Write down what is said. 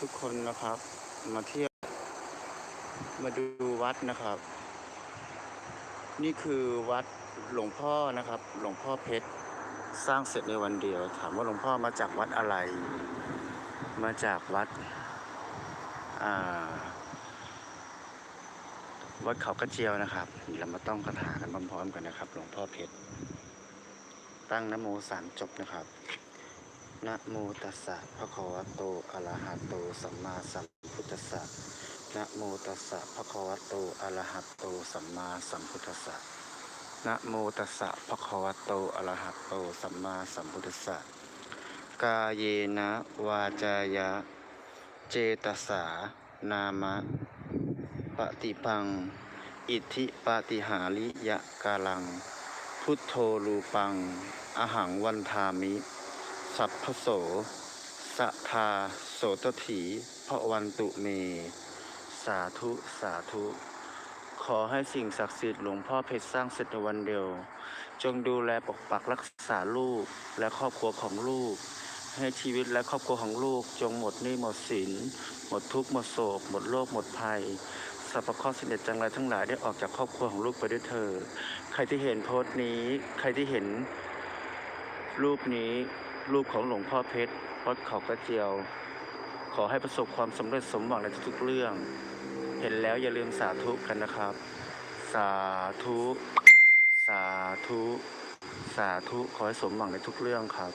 ทุกคนนะครับ มาเที่ยวมาดูวัดนะครับ นี่คือวัดหลวงพ่อนะครับ หลวงพ่อเพชรสร้างเสร็จในวันเดียว ถามว่าหลวงพ่อมาจากวัดอะไร มาจากวัดวัดเขากระเจียวนะครับเรามาต้องคาถากันพร้อมๆกันนะครับ หลวงพ่อเพชรตั้งนโมสามจบนะครับ นะโมตัสสะภะคะวะโต อะระหะโต สัมมาสัมพุทธัสสะ นะโมตัสสะภะคะวะโต อะระหะโต สัมมาสัมพุทธัสสะ นะโมตัสสะภะคะวะโต อะระหะโต สัมมาสัมพุทธัสสะ กาเยนะ วาจายะ เจตสา นามะ ปฏิปัง อิทธิปาติหาริยะกาลัง พุทโธรูปัง อหังวันทามิ สัพพโสสัทาโสตถีพระวันตุเม สาธุสาธุ ขอให้สิ่งศักดิ์สิทธิ์หลวงพ่อเพชรสร้างเสร็จในวันเดียว จงดูแลปกปักรักษาลูกและครอบครัวของลูก ให้ชีวิตและครอบครัวของลูก จงหมดหนี้หมดสิน หมดทุกข์หมดโศก หมดโรคหมดภัยสรรพข้อสิเด็จจังไรทั้งหลายได้ออกจากครอบครัวของลูกไปด้วยเถิดใครที่เห็นโพสต์นี้ ใครที่เห็นรูปนี้ รูปของหลวงพ่อเพชรวัดเขากระเจียว ขอให้ประสบความสำเร็จสมหวังในทุกๆเรื่อง เห็นแล้วอย่าลืมสาธุกันนะครับ สาธุ สาธุ สาธุ ขอให้สมหวังในทุกเรื่องครับ